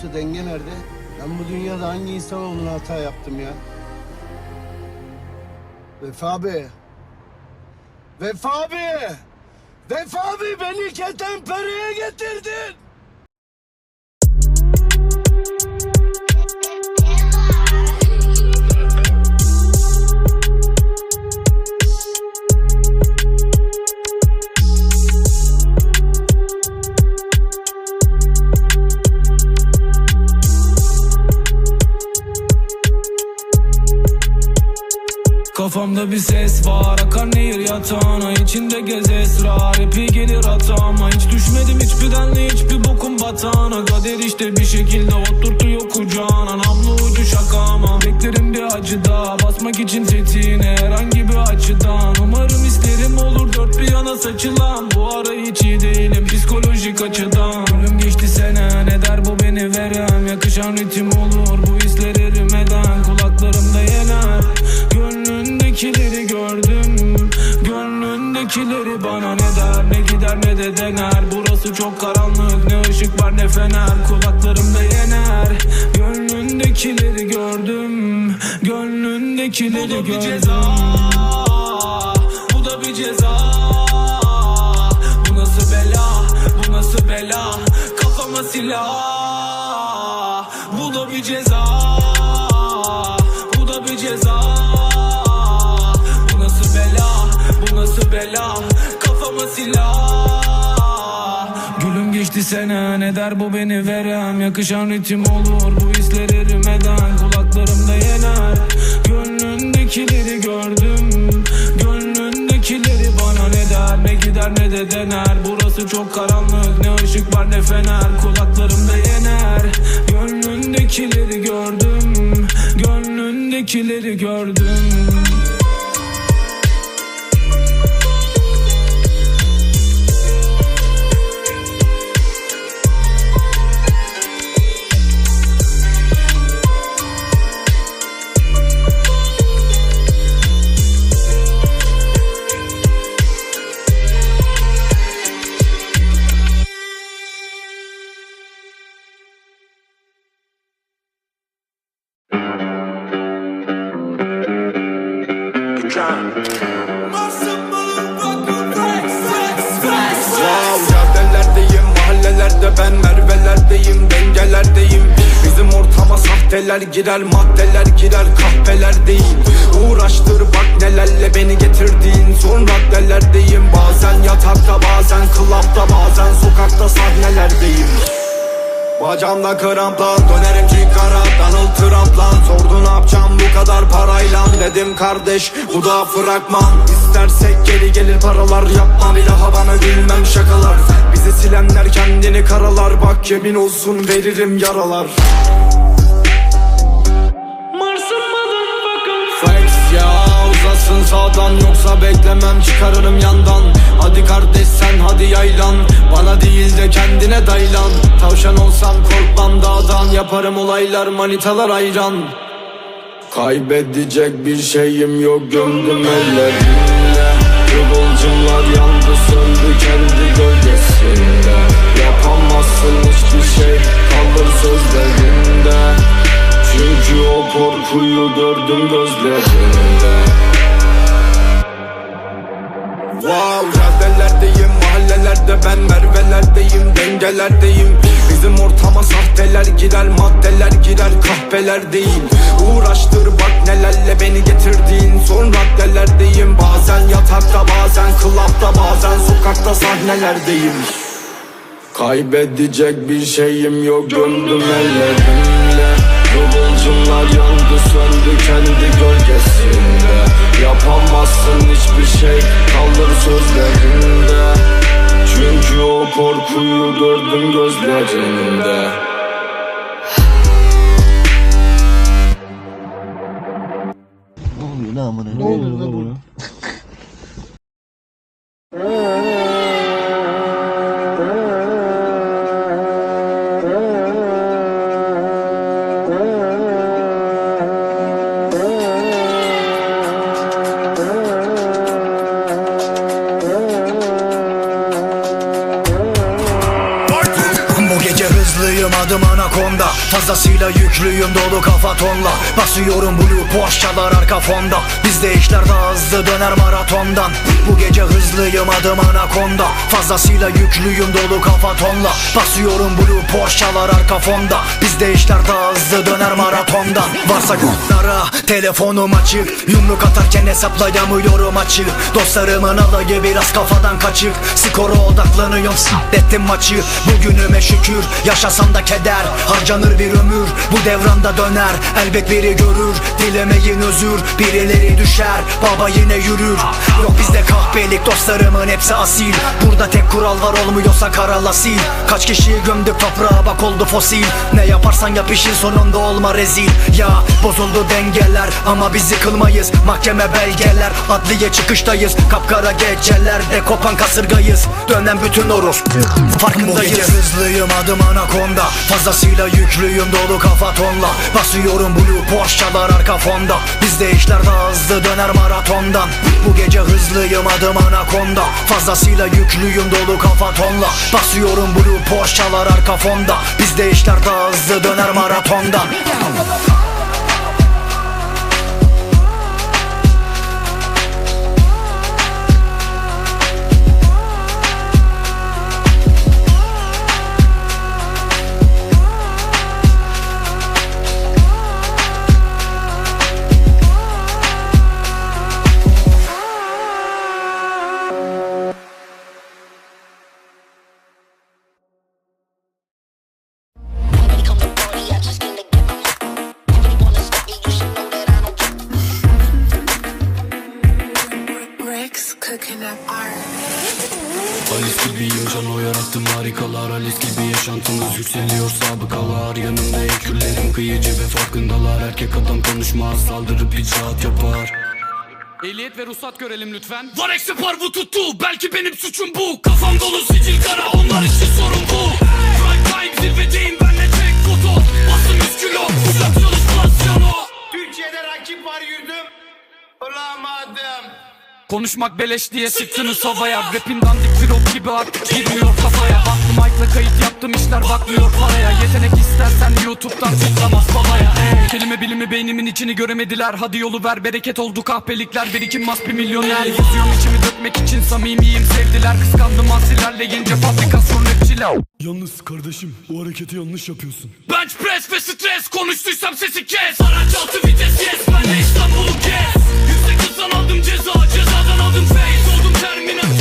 usta denge nerede? Ben bu dünyada hangi insanoğluna hata yaptım ya? Vefa abi. Vefa abi. Vefa abi beni ketenpereye getirdin. Kafamda bir ses var Akar nehir yatağına içinde gez esrar. Hepi gelir hatama Hiç düşmedim hiçbir denli hiçbir bokum batağına. Kader işte bir şekilde oturtuyor kucağına. Namlu ucu şakama Beklerim bir acıda Basmak için tetiğine herhangi bir açıdan. Umarım isterim olur dört bir yana saçılan. Bu ara hiç iyi değilim psikolojik açıdan. Ölüm geçti sene ne der bu beni veren? Yakışan ritim olur bu hisler erimeden Kulaklarımda de dener. Burası çok karanlık ne ışık var ne fener. Kulaklarımda yener. Gönlündekileri gördüm Gönlündekileri gördüm Bu da bir ceza Bu da bir ceza. Bu nasıl bela Bu nasıl bela? Kafama silah Bu da bir ceza. Bu da bir ceza. Bu nasıl bela Bu nasıl bela? Kafama silah Gülüm geçti sene ne der bu beni verem? Yakışan ritim olur bu hisler erimeden Kulaklarımda yener Gönlündekileri gördüm. Gönlündekileri bana ne der Ne gider ne de dener. Burası çok karanlık ne ışık var ne fener. Kulaklarımda yener Gönlündekileri gördüm. Gönlündekileri gördüm sahteler girer maddeler girer kahpeler değil. Uğraştır bak nelerle beni getirdiğin. Son raddelerdeyim. Bazen yatakta bazen klapta bazen sokakta sahnelerdeyim. Bacağımda kramplan dönerim çıkara Donald Trump'lan Sordu ne yapacağım bu kadar parayla. Dedim kardeş bu da fragman. İstersek geri gelir paralar Yapma. Bir daha bana gülmem şakalar. Bizi silenler kendini karalar. Bak yemin olsun veririm yaralar sağdan Yoksa beklemem çıkarırım yandan. Hadi kardeş sen hadi yaylan. Bana değil de kendine daylan. Tavşan olsam korkmam dağdan. Yaparım olaylar manitalar ayran. Kaybedecek bir şeyim yok gömdüm ellerimle. Kıvılcımlar yandı söndü kendi gölgesinde. Yapamazsın hiçbir şey kalır sözlerinde. Çünkü o korkuyu gördüm gözlerinde Wow. Caddelerdeyim mahallelerde ben mervelerdeyim dengelerdeyim Bizim ortama sahteler girer maddeler girer kahpeler değil Uğraştır bak nelerle beni getirdiğin son raddelerdeyim Bazen yatakta bazen klapta bazen sokakta sahnelerdeyim. Kaybedecek bir şeyim yok gömdüm ellerimle. Kıvılcımlar yandı söndü kendi gölgesinde Yapamazsın hiçbir şey kalır sözlerinde Çünkü o korkuyu gördüm gözlerinde Ne oluyor ne amına? Ne oluyor lan bu? Yüklüyüm dolu kafa tonla. Basıyorum blue Porsche'lar arka fonda Bizde işler daha hızlı döner maratondan. Bu gece hızlıyım adım anakonda Fazlasıyla yüklüyüm dolu kafa tonla. Basıyorum blue Porsche'lar arka fonda. Bizde işler daha hızlı döner maratondan. Varsa günlara telefonum açık. Yumruk atarken hesaplayamıyorum açık. Dostlarımın alayı biraz kafadan kaçık. Skora odaklanıyorum s**lettim maçı. Bugünüme şükür yaşasam da keder. Harcanır bir ömür bu devranda döner. Elbet biri görür dilemeyin özür. Birileri düşer baba yine yürür. Yok bizde kahpelik dostlarımın hepsi asil. Burada tek kural var olmuyorsa karala sil Kaç kişiyi gömdük toprağa bak oldu fosil. Ne yaparsan yap işin sonunda olma rezil. Ya bozuldu dengeler ama bizi kılmayız Mahkeme belgeler adliye çıkıştayız. Kapkara gecelerde kopan kasırgayız. Dönen bütün orus farkındayız. Hızlıyım adım anakonda. Fazlasıyla yüklüyüm dolu kafa tonla. Basıyorum blue Porsche'lar arka fonda. Bizde işler daha hızlı döner maratondan. Bu gece hızlıyım adım anakonda Fazlasıyla yüklüyüm dolu kafa tonla. Basıyorum blue Porsche'lar arka fonda. Bizde işler daha hızlı döner maratondan Up art. Alice gibi yaşam o yarattım harikalar Alice gibi yaşantımız yükseliyor sabıkalar. Yanımda ekürlerim kıyıcı ve farkındalar. Erkek adam konuşmaz saldırıp icraat yapar. Ehliyet ve ruhsat görelim lütfen. Var eksi par bu tuttu. Belki benim suçum bu. Kafam dolu sicil kara. Onlar için sorun bu. Prime time zirvedeyim benle tek foto. Basın 100 kilo. Çalış klasyono Türkiye'de rakip var yürüdüm. Bulamadım. Konuşmak beleş diye sıktınız havaya Rapin dandik pilot gibi artık girmiyor kafaya. Baktım Mike'la kayıt yaptım işler bakmıyor paraya. Yetenek istersen YouTube'dan tıklamaz babaya. Ey, Kelime bilimi beynimin içini göremediler. Hadi yolu ver bereket oldu kahpelikler. Birikim mas bir milyoner. Yazıyorum içimi dökmek için samimiyim. Sevdiler Kıskandım asilerle yiyince fabrikasyon rapçiler. Yalnız kardeşim o hareketi yanlış yapıyorsun. Bench press ve stres. Konuştuysam sesi kes. Araç altı vites yes ben de İstanbul'u kes Hızdan aldım ceza cezadan aldım face Oldum terminatör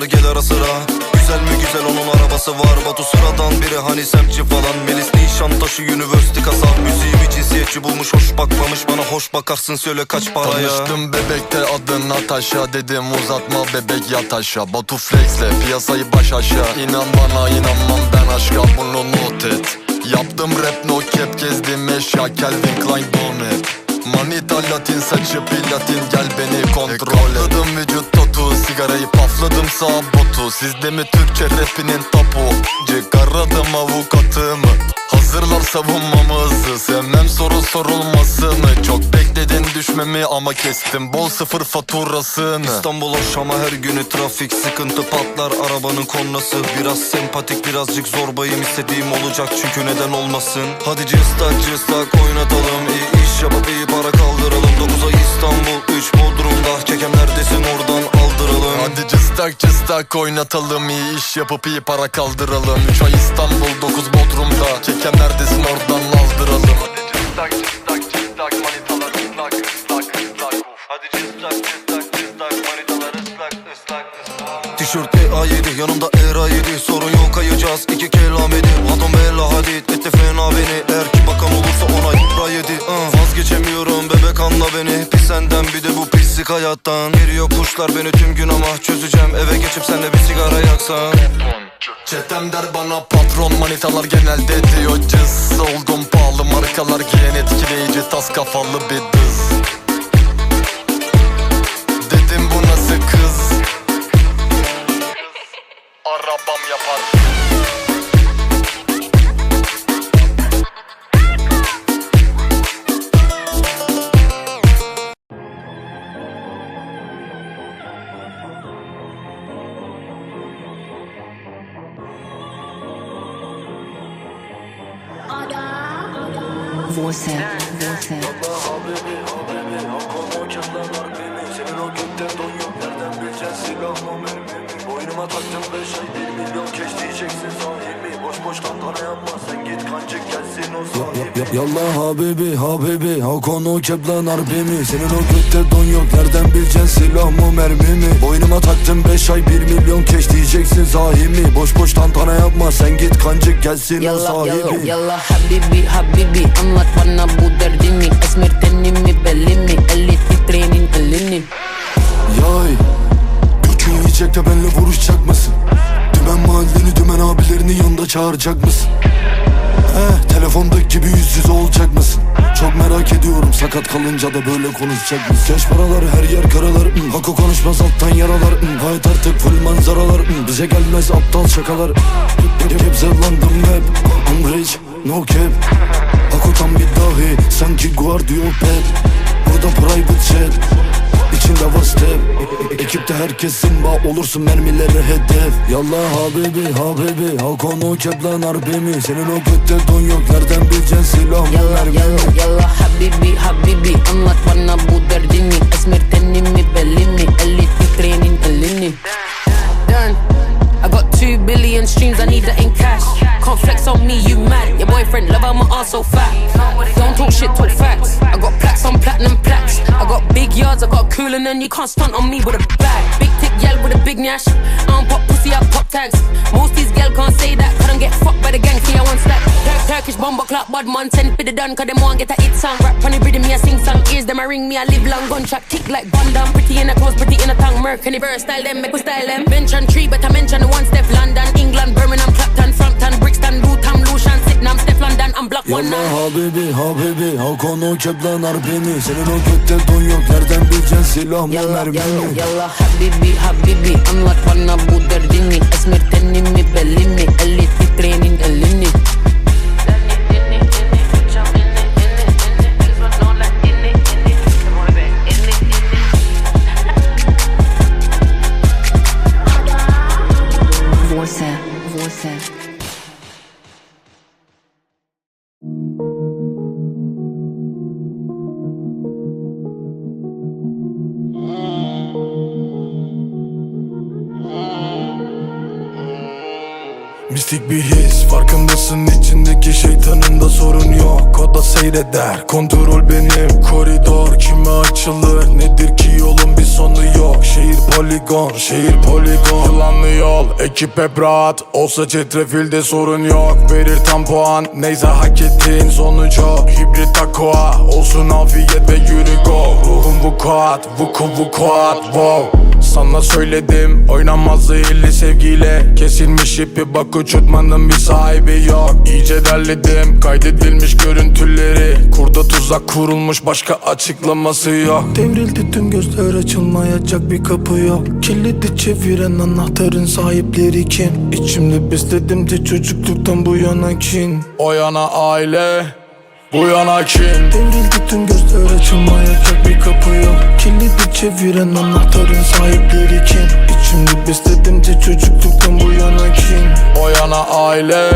tekrar gel ara sıra. Güzel mi güzel onun arabası var. Batu sıradan biri hani semtçi falan. Melis Nişantaşı University kasa. Müziğimi cinsiyetçi bulmuş hoş bakmamış. Bana hoş bakarsın söyle kaç paraya. Tanıştım bebekte adın Natasha. Dedim uzatma bebek yat aşağı. Batu flexle piyasayı baş aşağı. İnan bana inanmam ben aşka bunu not et. Yaptım rap no cap gezdim eşya. Calvin Klein donut Manita latin saçı platin. Gel beni kontrol et. Katladım vücut tatu sigarayı pafladım sağ botu. Sizde mi Türkçe rapinin tapu Çıkaradım avukatımı. Hazırlar savunmamızı. Sevmem soru sorulması mı? Çok bekledin düşmemi ama kestim. Bol sıfır faturasını. İstanbul hoş ama her günü trafik sıkıntı patlar. Arabanın kornası Biraz sempatik birazcık zorbayım. İstediğim olacak çünkü neden olmasın? Hadi cıstak cıstak oynatalım. İyi iyi para kaldıralım. 9 ay İstanbul 3 Bodrum'da. Çekem neredesin? Oradan aldıralım. Hadi cıstak cıstak oynatalım. İyi iş yapıp iyi para kaldıralım. 3 ay İstanbul 9 Bodrum'da. Çekem neredesin? Oradan aldıralım Tişört A7 yanımda ERA7 Sorun yok ayacağız iki kelam edip Adam bella hadid etti fena beni. Eğer ki bakan olursa ona ibra yedi. Uh, Vazgeçemiyorum bebek anla beni. Pis senden bir de bu pislik hayattan. Geliyor kuşlar beni tüm gün ama çözeceğim. Eve geçip senle bir sigara yaksan. Çetem der bana patron manitalar genelde diyor. Cız oldum pahalı markalar giyen etkileyici tas kafalı bir yapar Git kancık gelsin o sahibi Yallah habibi habibi. Hakonu keplan harbimi Senin o gökte don yok. Nereden bileceksin silah mı mermi mi? Boynuma taktım 5 ay 1 milyon keş diyeceksin zahimi Boş boş tantana yapma. Sen git kancık gelsin o Yallah sahibi. yallah yallah habibi habibi. Anlat bana bu derdimi Esmer tenimi belli mi? Elli titrenin elini Yay. Gökü yiyecek de benle vuruşacak mısın? Mahalleni dümen abilerini yanında çağıracak mısın? Eh telefondaki gibi yüz yüze olacak mısın? Çok merak ediyorum sakat kalınca da böyle konuşacak mısın? Cash paralar her yer karalar hmm. Hako konuşmaz alttan yaralar hmm. Hayat artık full manzaralar hmm. Bize gelmez aptal şakalar Hep hep zevlandım hep I'm rich no cap Hako tam bir dahi sanki Guardio Pep Burada private jet İçinde var step Ekipte herkes simba olursun mermilere hedef Yallah habibi habibi Hakonu keplan harbimi Senin o götte don yok nereden bileceksin silah mı Yallah mermi mi? yallah yallah habibi habibi Anlat bana bu derdimi Esmer tenimi belli mi Elli titrenin elini Done I got two billion streams, I need that in cash. Can't flex on me, you mad. Your boyfriend love how my ass so fat. Don't talk shit, talk yards, I got cool, and then you can't stunt on me with a bag. Big tick yell with a big nash. I don't pop pussy, I pop tags. Most these gal can't say that, cause them get fucked by the gang, see I want stack. Tur- Turkish bomber clock, bad man, send for the done, cause them want get a hit song. Rap on the rhythm, me I sing song. Ears them, I ring me, I live long, gunshot kick like Gundam. Pretty in a clothes, pretty in a tongue, Merc, and verse style them, make we style them. Mention tree, but I mention the one step London, England, Birmingham, Clapton, Frampton, Now. habibi habibi Hakonu keplan harbimi Senin o götte don yok nereden bileceksin silah mı Yallah mermi yallah mi? yallah habibi habibi. Anlat bana bu derdini. Esmer tenimi belli mi Elli titrenin elini Mistik bir his farkındasın içindeki şeytanında sorun yok. O da seyreder kontrol benim koridor. Kime açılır nedir ki yolun bir sonu yok. Şehir poligon şehir poligon. Yılanlı yol ekip hep rahat. Olsa çetrefilde sorun yok. Verir tam puan neyse hak ettiğin sonuç o Hibrit aqua olsun afiyet ve yürü go. Ruhum vukuat vuku vukuat wow sana söyledim oynanmaz zehirli sevgiyle. Kesilmiş ipi bak uçurtmanın bir sahibi yok. İyice derledim kaydedilmiş görüntüleri. Kurda tuzak kurulmuş başka açıklaması yok. Devrildi tüm gözler açılmayacak bir kapı yok. Kilidi çeviren anahtarın sahipleri kim? İçimde besledim de çocukluktan bu yana kin. O yana aile bu yana kim? Devrildi tüm gözler açılmayacak bir kapı yok Kilidi çeviren anahtarın sahipleri kim? İçimde besledim de çocukluktan bu yana kim? O yana aile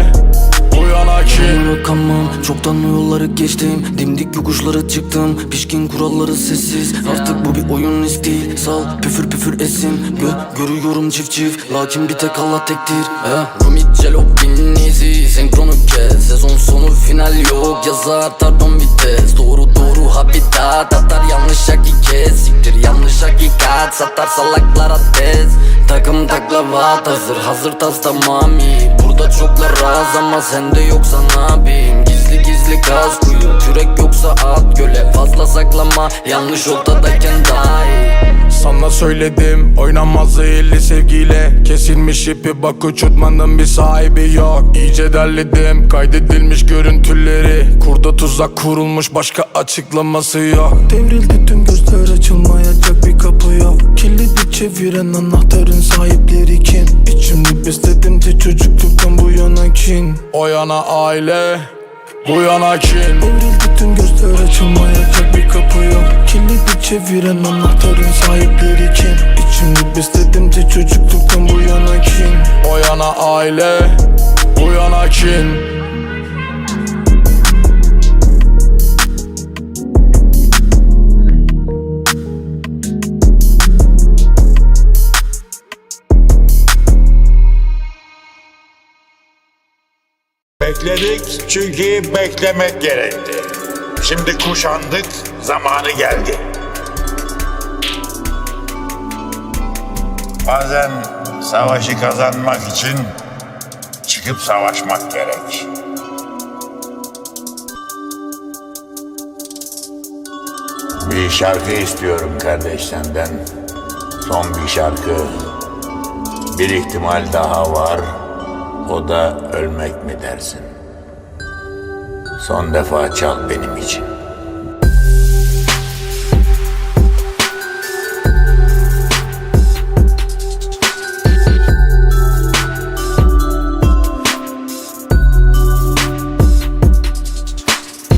kim? Rakamım çoktan o yolları geçtim. Dimdik yokuşlara çıktım. Pişkin kuralları sessiz. Artık bu bir oyun değil Sal püfür püfür esin. Gö Görüyorum çift çift. Lakin bir tek Allah tektir. Eh. Rumi Celo Binnizi Senkronu kes Sezon sonu final yok. Yazar tardon vites. Doğru doğru habitat. Atar yanlış hakikat. Siktir yanlış hakikat. Satar salaklara tez Takım taklavat hazır hazır tas tamami. Burada çoklar az ama sende yoksa yapayım? Gizli gizli kaz kuyu. Kürek yoksa at göle. Fazla saklama yanlış ortadayken daha iyi Sana söyledim. Oynamaz zehirli sevgiyle. Kesilmiş ipi bak uçurtmanın bir sahibi yok. İyice derledim. Kaydedilmiş görüntüleri. Kurda tuzak kurulmuş başka açıklaması yok. Devrildi tüm gözler açılmayacak bir kapı yok. Kilidi çeviren anahtarın sahipleri kim? İçimde besledim de çocukluktan bu yana kin. O yana aile bu yana kin. Devrildi tüm gözler açılmayacak bir kapı yok. Kilidi çeviren anahtarın sahipleri kim? İçimde besledim de çocukluktan bu yana kin. O yana aile bu yana kin Bekledik çünkü beklemek gerekti. Şimdi kuşandık, zamanı geldi. Bazen savaşı kazanmak için çıkıp savaşmak gerek. Bir şarkı istiyorum kardeş senden. Son bir şarkı. Bir ihtimal daha var. O da ölmek mi dersin? Son defa çal benim için.